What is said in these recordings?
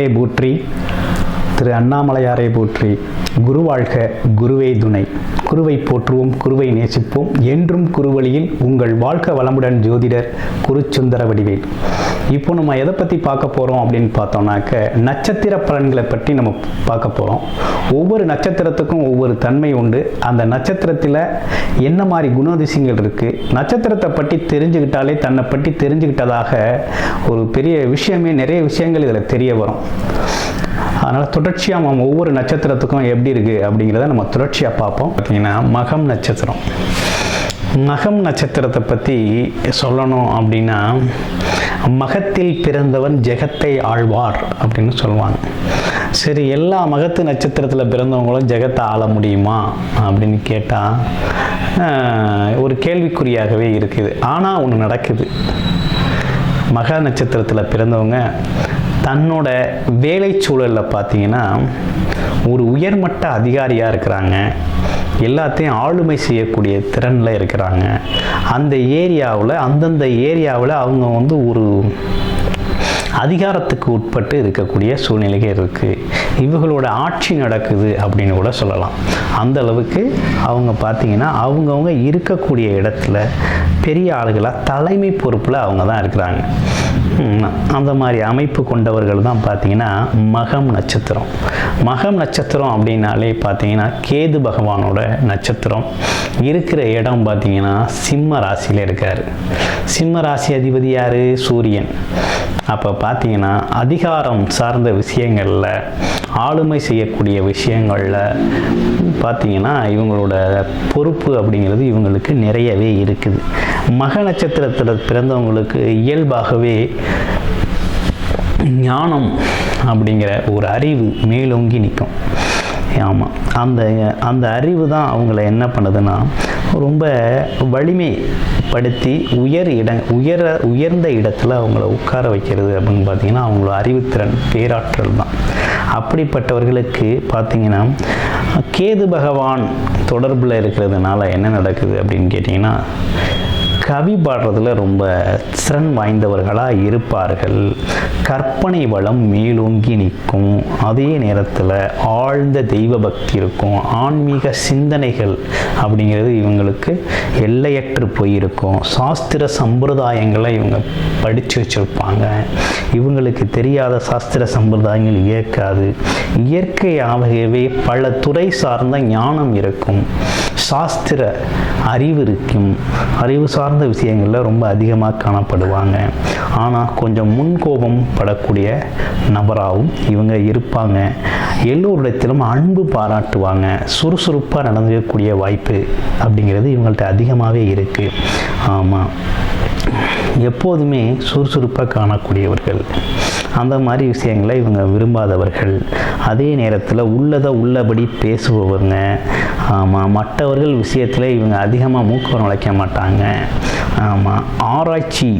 குருநாதரே போற்றி திரு அண்ணாமலையாரை போற்றி குரு வாழ்க குருவே துணை. குருவை போற்றுவோம் குருவை நேசிப்போம். என்றும் குருவழியில் உங்கள் வாழ்க்க வளமுடன் ஜோதிடர் குருச்சுந்தர வடிவேல். இப்போ நம்ம எதை பற்றி பார்க்க போகிறோம் அப்படின்னு பார்த்தோம்னாக்க நட்சத்திர பலன்களை பற்றி நம்ம பார்க்க போகிறோம் ஒவ்வொரு நட்சத்திரத்துக்கும் ஒவ்வொரு தன்மை உண்டு. அந்த நட்சத்திரத்தில் என்ன மாதிரி குணாதிசயங்கள் இருக்குது நட்சத்திரத்தை பற்றி தெரிஞ்சுக்கிட்டாலே தன்னை பற்றி தெரிஞ்சுக்கிட்டதாக ஒரு பெரிய விஷயமே நிறைய விஷயங்கள் இதில் தெரிய வரும். அதனால் தொடர்ச்சியாக நம்ம ஒவ்வொரு நட்சத்திரத்துக்கும் எப்படி இருக்குது அப்படிங்கிறத நம்ம தொடர்ச்சியாக பார்ப்போம். பார்த்தீங்கன்னா மகம் நட்சத்திரம். மகம் நட்சத்திரத்தை பற்றி சொல்லணும் அப்படின்னா மகத்தில் பிறந்தவன் ஜெகத்தை ஆழ்வார் அப்படின்னு சொல்லுவாங்க. சரி எல்லா மகத்து நட்சத்திரத்தில் பிறந்தவங்களும் ஜெகத்தை ஆள முடியுமா அப்படின்னு கேட்டால் ஒரு கேள்விக்குறியாகவே இருக்குது. ஆனால் ஒன்று நடக்குது. மக நட்சத்திரத்தில் பிறந்தவங்க தன்னோட வேலை சூழலில் பார்த்தீங்கன்னா ஒரு உயர்மட்ட அதிகாரியாக இருக்கிறாங்க. எல்லாத்தையும் ஆளுமை செய்யக்கூடிய திறனில் இருக்கிறாங்க. அந்த ஏரியாவில் அந்தந்த ஏரியாவில் அவங்க வந்து ஒரு அதிகாரத்துக்கு உட்பட்டு இருக்கக்கூடிய சூழ்நிலைகள் இருக்குது இவங்களோட ஆட்சி நடக்குது அப்படின்னு கூட சொல்லலாம். அந்த அளவுக்கு அவங்க பார்த்திங்கன்னா அவங்கவுங்க இருக்கக்கூடிய இடத்துல பெரிய ஆளுகளாக தலைமை பொறுப்பில் அவங்க தான் இருக்கிறாங்க. அந்த மாதிரி அமைப்பு கொண்டவர்கள் தான் பார்த்தீங்கன்னா மகம் நட்சத்திரம். மகம் நட்சத்திரம் அப்படின்னாலே பார்த்தீங்கன்னா கேது பகவானோட நட்சத்திரம். இருக்கிற இடம் பார்த்தீங்கன்னா சிம்ம ராசியில் இருக்கார். சிம்ம ராசி அதிபதி யார்? சூரியன். அப்போ பார்த்தீங்கன்னா அதிகாரம் சார்ந்த விஷயங்களில் ஆளுமை செய்யக்கூடிய விஷயங்களில் பார்த்தீங்கன்னா இவங்களோட பொறுப்பு அப்படிங்கிறது இவங்களுக்கு நிறையவே இருக்குது. மக நட்சத்திரத்தில் பிறந்தவங்களுக்கு இயல்பாகவே ஞானம் அப்படிங்கிற ஒரு அறிவு மேலோங்கி நிற்கும். ஆமாம் அந்த அந்த அறிவு தான் அவங்கள என்ன பண்ணுதுன்னா ரொம்ப வலிமைப்படுத்தி உயர் இட உயர உயர்ந்த இடத்துல அவங்கள உட்கார வைக்கிறது அப்படின்னு பார்த்தீங்கன்னா அவங்களோட அறிவுத்திறன் பேராற்றல் தான். அப்படிப்பட்டவர்களுக்கு பார்த்தீங்கன்னா கேது பகவான் தொடர்பில் இருக்கிறதுனால என்ன நடக்குது அப்படின்னு கேட்டிங்கன்னா கவி பாடுறதுல ரொம்ப திறன் வாய்ந்தவர்களாக இருப்பார்கள். கற்பனை வளம் மேலோங்கி நிற்கும். அதே நேரத்தில் ஆழ்ந்த தெய்வ பக்தி இருக்கும். ஆன்மீக சிந்தனைகள் அப்படிங்கிறது இவங்களுக்கு எல்லையற்று போயிருக்கும். சாஸ்திர சம்பிரதாயங்களை இவங்க படித்து வச்சுருப்பாங்க. இவங்களுக்கு தெரியாத சாஸ்திர சம்பிரதாயங்கள் இயக்காது. இயற்கையாகவே பல துறை சார்ந்த ஞானம் இருக்கும். சாஸ்திர அறிவு இருக்கும். அறிவு சார்ந்த விஷயங்களில் ரொம்ப அதிகமாக காணப்படுவாங்க. ஆனால் கொஞ்சம் முன்கோபம் படக்கூடிய நபராகவும் இவங்க இருப்பாங்க. எல்லோரிடத்திலும் அன்பு பாராட்டுவாங்க. சுறுசுறுப்பாக நடந்துக்கக்கூடிய வாய்ப்பு அப்படிங்கிறது இவங்கள்ட்ட அதிகமாகவே இருக்குது ஆமாம் எப்போதுமே சுறுசுறுப்பாக காணக்கூடியவர்கள். அந்த மாதிரி விஷயங்களை இவங்க விரும்பாதவர்கள். அதே நேரத்தில் உள்ளதை உள்ளபடி பேசுபவங்க ஆமாம் மற்றவர்கள் விஷயத்தில் இவங்க அதிகமாக மூக்கம் நுழைக்க மாட்டாங்க. ஆமாம் ஆராய்ச்சி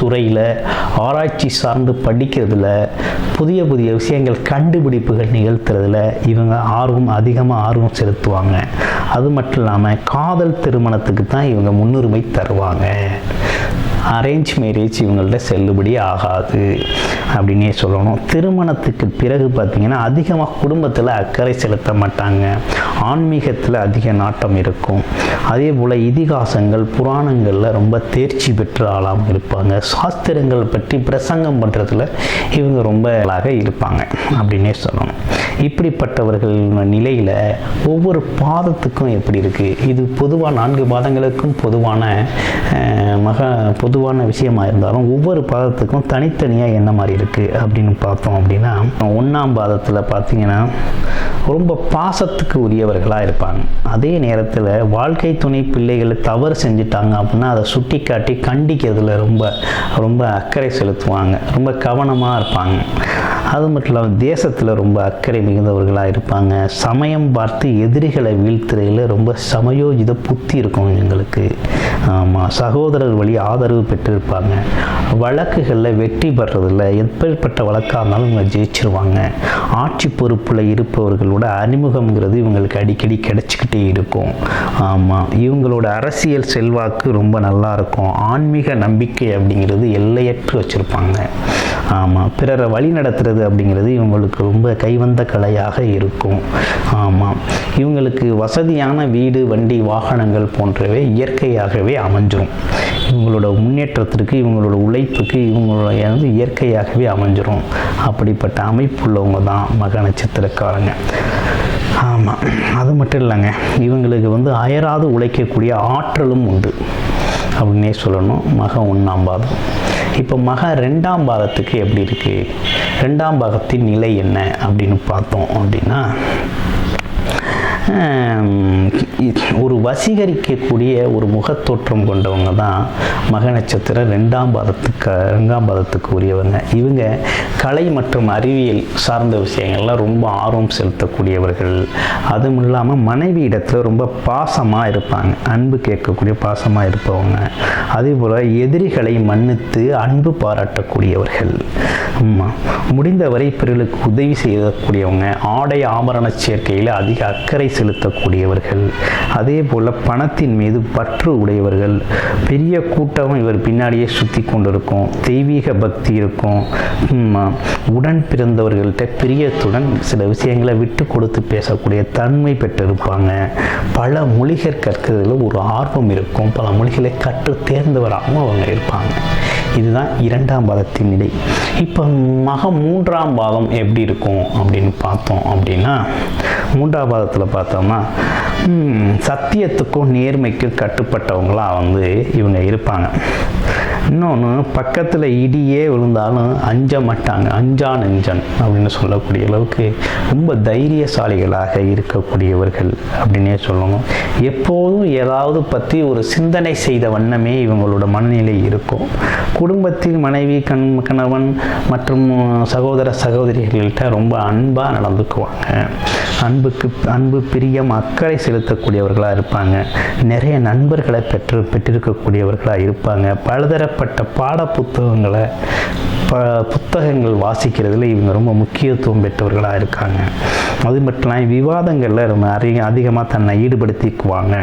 துறையில் ஆராய்ச்சி சார்ந்து படிக்கிறதுல புதிய புதிய விஷயங்கள் கண்டுபிடிப்புகள் நிகழ்த்துறதுல இவங்க ஆர்வம் அதிகமாக ஆர்வம் செலுத்துவாங்க. அது மட்டும் இல்லாமல் காதல் திருமணத்துக்கு தான் இவங்க முன்னுரிமை தருவாங்க. அரேஞ்ச் மேரேஜ் இவங்கள்ட்ட செல்லுபடி ஆகாது அப்படின்னே சொல்லணும். திருமணத்துக்கு பிறகு பார்த்திங்கன்னா அதிகமாக குடும்பத்தில் அக்கறை செலுத்த மாட்டாங்க. ஆன்மீகத்தில் அதிக நாட்டம் இருக்கும். அதே போல் இதிகாசங்கள் புராணங்களில் ரொம்ப தேர்ச்சி பெற்ற ஆளாகவும் இருப்பாங்க. சாஸ்திரங்கள் பற்றி பிரசங்கம் பண்ணுறதுல இவங்க ரொம்ப இருப்பாங்க அப்படின்னே சொல்லணும். இப்படிப்பட்டவர்கள் நிலையில் ஒவ்வொரு பாதத்துக்கும் எப்படி இருக்குது இது பொதுவாக நான்கு பாதங்களுக்கும் பொதுவான மக பொது பொதுவான விஷயமா இருந்தாலும் ஒவ்வொரு பாதத்துக்கும் தனித்தனியாக என்ன மாதிரி இருக்குது அப்படின்னு பார்த்தோம் அப்படின்னா ஒன்றாம் பாதத்தில் பார்த்தீங்கன்னா ரொம்ப பாசத்துக்கு உரியவர்களாக இருப்பாங்க. அதே நேரத்தில் வாழ்க்கை துணை பிள்ளைகளை தவறு செஞ்சுட்டாங்க அப்படின்னா அதை சுட்டி காட்டி கண்டிக்கிறதுல ரொம்ப ரொம்ப அக்கறை செலுத்துவாங்க. ரொம்ப கவனமாக இருப்பாங்க. அது மட்டும் இல்லாமல் தேசத்தில் ரொம்ப அக்கறை மிகுந்தவர்களாக இருப்பாங்க. சமயம் பார்த்து எதிரிகளை வீழ்த்துறையில் ரொம்ப சமயோஜித புத்தி இருக்கும் எங்களுக்கு. ஆமாம் சகோதரர் வழி ஆதரவு பெற்றிருப்பாங்க. வழக்குகளில் வெற்றி பெறதில்ல எப்பேற்பட்ட வழக்காக இருந்தாலும் இவங்க ஜெயிச்சிருவாங்க. ஆட்சி பொறுப்பில் இருப்பவர்கள் இவங்களோட அறிமுகம்ங்கிறது இவங்களுக்கு அடிக்கடி கிடைச்சிக்கிட்டே இருக்கும். ஆமாம் இவங்களோட அரசியல் செல்வாக்கு ரொம்ப நல்லா இருக்கும் ஆன்மீக நம்பிக்கை அப்படிங்கிறது எல்லையற்று வச்சுருப்பாங்க. ஆமாம் பிறரை வழி நடத்துறது அப்படிங்கிறது இவங்களுக்கு ரொம்ப கைவந்த கலையாக இருக்கும். ஆமாம் இவங்களுக்கு வசதியான வீடு வண்டி வாகனங்கள் போன்றவை இயற்கையாகவே அமைஞ்சிரும். இவங்களோட முன்னேற்றத்திற்கு இவங்களோட உழைப்புக்கு இவங்களோட வந்து இயற்கையாகவே அமைஞ்சிரும். அப்படிப்பட்ட அமைப்புள்ளவங்க தான் மக நட்சத்திரக்காரங்க ஆமாம் அது மட்டும் இல்லைங்க. இவங்களுக்கு வந்து அயராது உழைக்கக்கூடிய ஆற்றலும் உண்டு. அப்படின்னே சொல்லணும். மக ஒன்றாம் பாதம். இப்போ மக ரெண்டாம் பாதத்துக்கு எப்படி இருக்குது ரெண்டாம் பாகத்தின் நிலை என்ன அப்படின்னு பார்த்தோம் அப்படின்னா ஒரு வசீகரிக்கக்கூடிய ஒரு முகத்தோற்றம் கொண்டவங்க தான் மக நட்சத்திரம் ரெண்டாம் பாதத்துக்கு ரெண்டாம் பாதத்துக்கு உரியவங்க. இவங்க கலை மற்றும் அறிவியல் சார்ந்த விஷயங்கள்லாம் ரொம்ப ஆர்வம் செலுத்தக்கூடியவர்கள். அதுவும் இல்லாமல் மனைவி இடத்துல ரொம்ப பாசமாக இருப்பாங்க. அன்பு கேட்கக்கூடிய பாசமாக இருப்பவங்க. அதே போல் எதிரிகளை மன்னித்து அன்பு பாராட்டக்கூடியவர்கள். ஆமாம் முடிந்தவரை பிறருக்கு உதவி செய்யக்கூடியவங்க. ஆடை ஆபரண சேர்க்கையில் அதிக அக்கறை செலுத்தக்கூடியவர்கள். அதே போல் பணத்தின் மீது பற்று உடையவர்கள். பெரிய கூட்டம் இவர் பின்னாடியே சுற்றி கொண்டிருக்கும். தெய்வீக பக்தி இருக்கும். உடன் பிறந்தவர்கள்ட்ட பிரியத்துடன் சில விஷயங்களை விட்டு கொடுத்து பேசக்கூடிய தன்மை பெற்றிருப்பாங்க. பல மொழிகள் கற்கிறதுல ஒரு ஆர்வம் இருக்கும். பல மொழிகளை கற்று தேர்ந்தவராகவும் அவங்க இருப்பாங்க. இதுதான் இரண்டாம் பாதத்தின் நிலை. இப்போ மக மூன்றாம் பாதம் எப்படி இருக்கும் அப்படின்னு பார்த்தோம் அப்படின்னா மூன்றாம் பாதத்தில் பார்த்தோம்னா சத்தியத்துக்கும் நேர்மைக்கும் கட்டுப்பட்டவங்களாக வந்து இவங்க இருப்பாங்க. இன்னொன்று பக்கத்தில் இடியே விழுந்தாலும் அஞ்ச மாட்டாங்க. அஞ்சா நெஞ்சன் அப்படின்னு சொல்லக்கூடிய அளவுக்கு ரொம்ப தைரியசாலிகளாக இருக்கக்கூடியவர்கள் அப்படின்னே சொல்லணும். எப்போதும் ஏதாவது பற்றி ஒரு சிந்தனை செய்த வண்ணமே இவங்களோட மனநிலை இருக்கும். குடும்பத்தில் மனைவி கண் கணவன் மற்றும் சகோதர சகோதரிகள்கிட்ட ரொம்ப அன்பாக நடந்துக்குவாங்க. அன்புக்கு அன்பு பிரியம் அக்கறை செலுத்தக்கூடியவர்களாக இருப்பாங்க. நிறைய நண்பர்களை பெற்று பெற்றிருக்கக்கூடியவர்களாக இருப்பாங்க. பலதர பலதரப்பட்ட பாட புத்தகங்களை ப புத்தகங்கள் வாசிக்கிறதுல இவங்க ரொம்ப முக்கியத்துவம் பெற்றவர்களாக இருக்காங்க. அது மட்டும் இல்லாமல் விவாதங்களில் ரொம்ப அதிக அதிகமாக தன்னை ஈடுபடுத்திக்குவாங்க.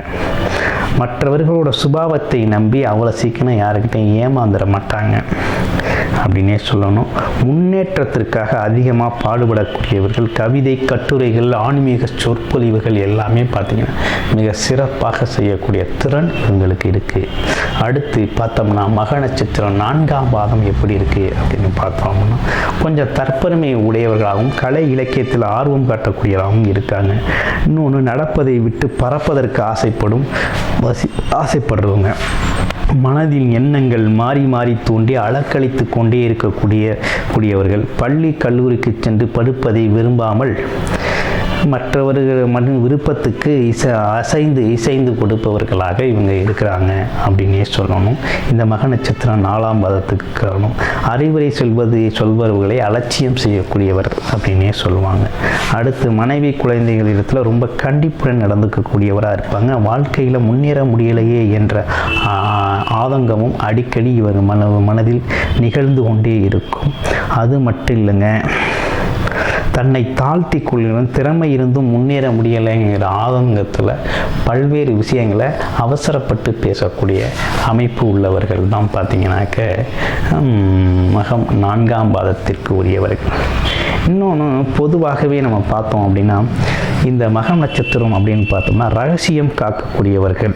மற்றவர்களோட சுபாவத்தை நம்பி அவ்வளோ சீக்கிரம் யாருக்கிட்டையும் ஏமாந்துட மாட்டாங்க. அப்படின்னே சொல்லணும். முன்னேற்றத்திற்காக அதிகமாக பாடுபடக்கூடியவர்கள் கவிதை கட்டுரைகள் ஆன்மீக சொற்பொழிவுகள் எல்லாமே பார்த்திங்கன்னா மிக சிறப்பாக செய்யக்கூடிய திறன் இவங்களுக்கு இருக்குது அடுத்து பார்த்தோம்னா மக நட்சத்திரம் நான்காம் பாதம் எப்படி இருக்குது அப்படின்னு பார்த்தோம்னா கொஞ்சம் தற்பெருமை உடையவர்களாகவும் கலை இலக்கியத்தில் ஆர்வம் காட்டக்கூடியவராகவும் இருக்காங்க. இன்னொன்று நடப்பதை விட்டு பறப்பதற்கு ஆசைப்படும் வசி ஆசைப்படுறவங்க. மனதில் எண்ணங்கள் மாறி மாறி தோண்டி அளக்களித்து கொண்டே இருக்கக்கூடிய கூடியவர்கள் பள்ளி கல்லூரிக்கு சென்று படுப்பதை விரும்பாமல் மற்றவர்கள் மன விருப்பத்துக்கு இச அசைந்து இசைந்து கொடுப்பவர்களாக இவங்க இருக்கிறாங்க அப்படின்னே சொல்லணும். இந்த மக நட்சத்திரம் நாலாம் பதத்துக்கு காரணம். அறிவுரை சொல்வது சொல்பவர்களை அலட்சியம் செய்யக்கூடியவர் அப்படின்னே சொல்லுவாங்க. அடுத்து மனைவி குழந்தைகள் இடத்துல ரொம்ப கண்டிப்புடன் நடந்துக்கக்கூடியவராக இருப்பாங்க. வாழ்க்கையில் முன்னேற முடியலையே என்ற ஆதங்கமும் அடிக்கடி இவர் மன மனதில் நிகழ்ந்து கொண்டே இருக்கும். அது மட்டும் இல்லைங்க. தன்னை தாழ்த்தி கொள்ளும் திறமை இருந்தும் முன்னேற முடியலைங்கிற ஆதங்கத்தில் பல்வேறு விஷயங்களை அவசரப்பட்டு பேசக்கூடிய அமைப்பு உள்ளவர்கள் தான் பார்த்தீங்கன்னாக்க மகம் நான்காம் பாதத்திற்கு உரியவர்கள். இன்னொன்று பொதுவாகவே நம்ம பார்த்தோம் அப்படின்னா இந்த மகம் நட்சத்திரம் அப்படின்னு பார்த்தோம்னா ரகசியம் காக்கக்கூடியவர்கள்.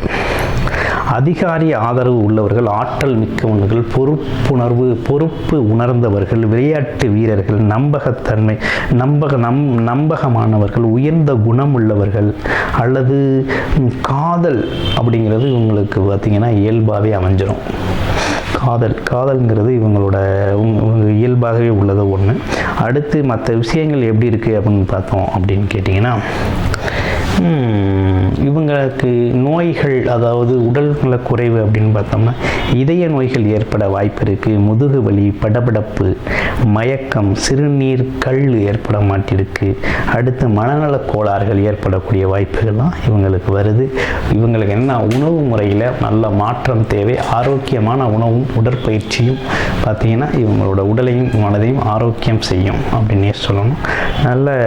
அதிகாரி ஆதரவு உள்ளவர்கள் ஆற்றல் மிக்கவர்கள் பொறுப்புணர்வு பொறுப்பு உணர்ந்தவர்கள் விளையாட்டு வீரர்கள் நம்பகத்தன்மை நம்பக நம் நம்பகமானவர்கள் உயர்ந்த குணம் உள்ளவர்கள் அல்லது காதல் அப்படிங்கிறது இவங்களுக்கு பார்த்திங்கன்னா இயல்பாகவே அமைஞ்சிடும் காதல் காதல்ங்கிறது இவங்களோட உங்க- இயல்பாகவே உள்ளது ஒன்று அடுத்து மற்ற விஷயங்கள் எப்படி இருக்குது அப்படின்னு பார்த்தோம் அப்படின்னு கேட்டிங்கன்னா இவங்களுக்கு நோய்கள் அதாவது உடல் நலக்குறைவு அப்படின்னு பார்த்தோம்னா இதய நோய்கள் ஏற்பட வாய்ப்பு இருக்குது முதுகு வலி படபடப்பு மயக்கம் சிறுநீர் கல் ஏற்பட மாட்டிருக்கு. அடுத்து மனநலக் கோளாறுகள் ஏற்படக்கூடிய வாய்ப்புகள்லாம் இவங்களுக்கு வருது. இவங்களுக்கு என்ன உணவு முறையில் நல்ல மாற்றம் தேவை ஆரோக்கியமான உணவும் உடற்பயிற்சியும் பார்த்திங்கன்னா இவங்களோட உடலையும் மனதையும் ஆரோக்கியம் செய்யும் அப்படின்னே சொல்லணும். நல்ல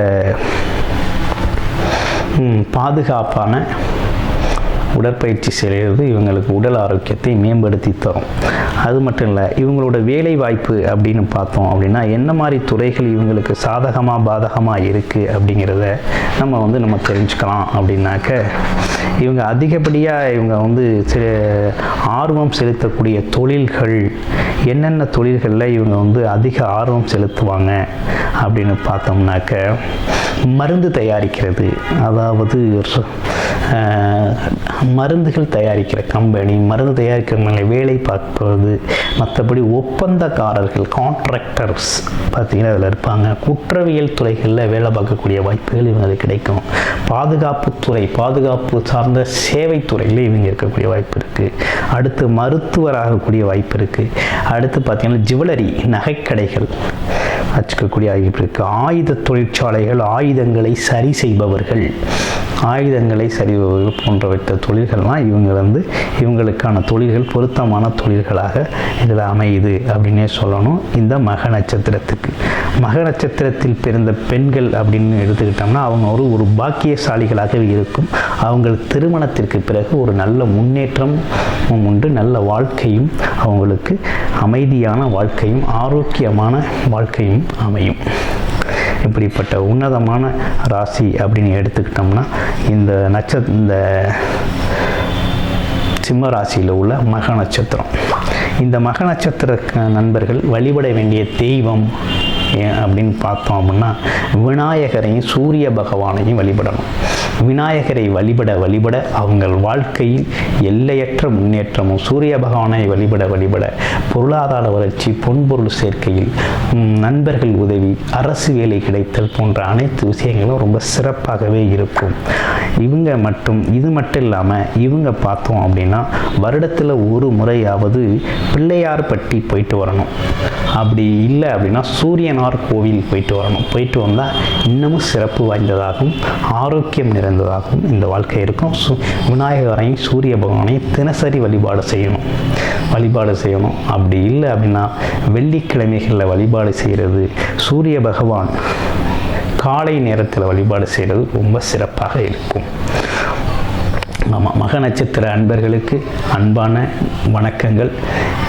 பாதுகாப்பான உடற்பயிற்சி செய்கிறது இவங்களுக்கு உடல் ஆரோக்கியத்தை மேம்படுத்தி தரும். அது மட்டும் இல்லை இவங்களோட வேலை வாய்ப்பு அப்படின்னு பார்த்தோம் அப்படின்னா என்ன மாதிரி துறைகள் இவங்களுக்கு சாதகமாக பாதகமாக இருக்குது அப்படிங்கிறத நம்ம வந்து நம்ம தெரிஞ்சுக்கலாம் அப்படின்னாக்க இவங்க அதிகப்படியாக இவங்க வந்து சில ஆர்வம் செலுத்தக்கூடிய தொழில்கள் என்னென்ன தொழில்களில் இவங்க வந்து அதிக ஆர்வம் செலுத்துவாங்க அப்படின்னு பார்த்தோம்னாக்க மருந்து தயாரிக்கிறது அதாவது மருந்துகள் தயாரிக்கிற கம்பெனி மருந்து தயாரிக்கிற வேலை பார்ப்பது மற்றபடி ஒப்பந்தக்காரர்கள் கான்ட்ராக்டர்ஸ் பார்த்தீங்கன்னா அதில் இருப்பாங்க. குற்றவியல் துறைகளில் வேலை பார்க்கக்கூடிய வாய்ப்புகள் இவங்களுக்கு கிடைக்கும். பாதுகாப்புத்துறை பாதுகாப்பு சார்ந்த சேவைத்துறையில் இவங்க இருக்கக்கூடிய வாய்ப்பு இருக்குது அடுத்து மருத்துவராகக்கூடிய வாய்ப்பு இருக்குது அடுத்து பார்த்திங்கன்னா ஜுவல்லரி நகைக்கடைகள். வச்சுக்கக்கூடிய வாய்ப்பு ஆயுத தொழிற்சாலைகள் ஆயுதங்களை சரி செய்பவர்கள். ஆயுதங்களை சரிபவர்கள் போன்றவற்ற தொழில்கள்லாம் இவங்க வந்து இவங்களுக்கான தொழில்கள் பொருத்தமான தொழில்களாக இதில் அமையுது அப்படின்னே சொல்லணும். இந்த மக நட்சத்திரத்துக்கு. மக நட்சத்திரத்தில் பிறந்த பெண்கள் அப்படின்னு எடுத்துக்கிட்டோம்னா அவங்க ஒரு ஒரு பாக்கியசாலிகளாக இருக்கும். அவங்க திருமணத்திற்கு பிறகு ஒரு நல்ல முன்னேற்றமும் உண்டு நல்ல வாழ்க்கையும் அவங்களுக்கு அமைதியான வாழ்க்கையும் ஆரோக்கியமான வாழ்க்கையும் அமையும். இப்படிப்பட்ட உன்னதமான ராசி அப்படின்னு எடுத்துக்கிட்டோம்னா இந்த நட்ச இந்த சிம்ம ராசியில் உள்ள மக நட்சத்திரம். இந்த மக நட்சத்திர நண்பர்கள் வழிபட வேண்டிய தெய்வம் அப்படின்னு பார்த்தோம் அப்படின்னா விநாயகரையும் சூரிய பகவானையும் வழிபடணும். விநாயகரை வழிபட வழிபட அவங்கள் வாழ்க்கையில் எல்லையற்ற முன்னேற்றமும் சூரிய பகவானை வழிபட வழிபட பொருளாதார வளர்ச்சி பொன்பொருள் சேர்க்கையில் நண்பர்கள் உதவி அரசு வேலை கிடைத்தல் போன்ற அனைத்து விஷயங்களும் ரொம்ப சிறப்பாகவே இருக்கும். இவங்க மட்டும் இது மட்டும் இல்லாமல் இவங்க பார்த்தோம் அப்படின்னா வருடத்தில் ஒரு முறையாவது பிள்ளையார்பட்டி போயிட்டு வரணும். அப்படி இல்லை அப்படின்னா சூரியனார் கோவில் போயிட்டு வரணும். போயிட்டு வந்தால் இன்னமும் சிறப்பு வாய்ந்ததாகவும் ஆரோக்கியம் நிறைந்ததாகவும் இந்த வாழ்க்கை இருக்கும். சு விநாயகரையும் சூரிய பகவானையும் தினசரி வழிபாடு செய்யணும். வழிபாடு செய்யணும். அப்படி இல்லை அப்படின்னா வெள்ளிக்கிழமைகளில் வழிபாடு செய்கிறது சூரிய பகவான். காலை நேரத்தில் வழிபாடு செய்கிறது ரொம்ப சிறப்பாக இருக்கும். ஆமாம் மக நட்சத்திர அன்பர்களுக்கு அன்பான வணக்கங்கள்.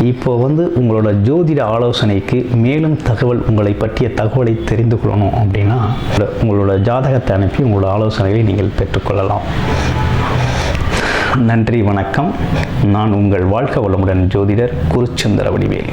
இப்போ வந்து உங்களோட ஜோதிட ஆலோசனைக்கு மேலும் தகவல் உங்களை பற்றிய தகவலை தெரிந்து கொள்ளணும் அப்படின்னா உங்களோட ஜாதகத்தை அனுப்பி உங்களோட ஆலோசனைகளை நீங்கள் பெற்றுக்கொள்ளலாம். நன்றி வணக்கம். நான் உங்கள் வாழ்க்கை வளமுடன் ஜோதிடர் குருச்சந்திர வடிவேல்